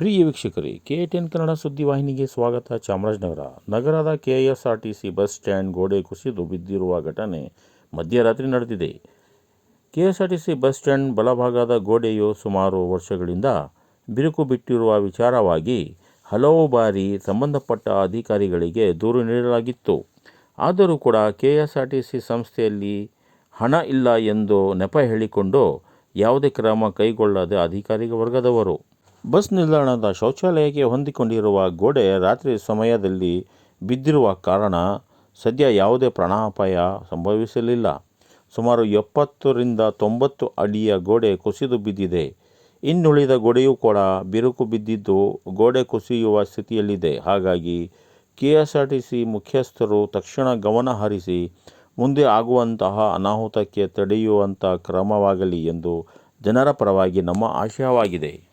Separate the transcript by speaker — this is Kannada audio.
Speaker 1: ಪ್ರಿಯ ವೀಕ್ಷಕರೇ, ಕೆ ಟೆನ್ ಕನ್ನಡ ಸುದ್ದಿವಾಹಿನಿಗೆ ಸ್ವಾಗತ. ಚಾಮರಾಜನಗರ. ನಗರದ K S R T C bus stand ಗೋಡೆ ಕುಸಿದು ಬಿದ್ದಿರುವ ಘಟನೆ ಮಧ್ಯರಾತ್ರಿ ನಡೆದಿದೆ. K S R T C bus stand ಬಲಭಾಗದ ಗೋಡೆಯು ಸುಮಾರು ವರ್ಷಗಳಿಂದ ಬಿರುಕು ಬಿಟ್ಟಿರುವ ವಿಚಾರವಾಗಿ ಹಲವು ಬಾರಿ ಸಂಬಂಧಪಟ್ಟ ಅಧಿಕಾರಿಗಳಿಗೆ ದೂರು ನೀಡಲಾಗಿತ್ತು. ಆದರೂ ಕೂಡ K S R T C ಸಂಸ್ಥೆಯಲ್ಲಿ ಹಣ ಇಲ್ಲ ಎಂದು ನೆಪ ಹೇಳಿಕೊಂಡು ಯಾವುದೇ ಕ್ರಮ ಕೈಗೊಳ್ಳದ ಅಧಿಕಾರಿ ವರ್ಗದವರು ಬಸ್ ನಿಲ್ದಾಣದ ಶೌಚಾಲಯಕ್ಕೆ ಹೊಂದಿಕೊಂಡಿರುವ ಗೋಡೆ ರಾತ್ರಿ ಸಮಯದಲ್ಲಿ ಬಿದ್ದಿರುವ ಕಾರಣ ಸದ್ಯ ಯಾವುದೇ ಪ್ರಾಣಾಪಾಯ ಸಂಭವಿಸಲಿಲ್ಲ. ಸುಮಾರು ಎಪ್ಪತ್ತರಿಂದ ತೊಂಬತ್ತು ಅಡಿಯ ಗೋಡೆ ಕುಸಿದು ಬಿದ್ದಿದೆ. ಇನ್ನುಳಿದ ಗೋಡೆಯೂ ಕೂಡ ಬಿರುಕು ಬಿದ್ದಿದ್ದು ಗೋಡೆ ಕುಸಿಯುವ ಸ್ಥಿತಿಯಲ್ಲಿದೆ. ಹಾಗಾಗಿ K S R T C ಮುಖ್ಯಸ್ಥರು ತಕ್ಷಣ ಗಮನ ಹರಿಸಿ ಮುಂದೆ ಆಗುವಂತಹ ಅನಾಹುತಕ್ಕೆ ತಡೆಯುವಂಥ ಕ್ರಮವಾಗಲಿ ಎಂದು ಜನರ ಪರವಾಗಿ ನಮ್ಮ ಆಶಯವಾಗಿದೆ.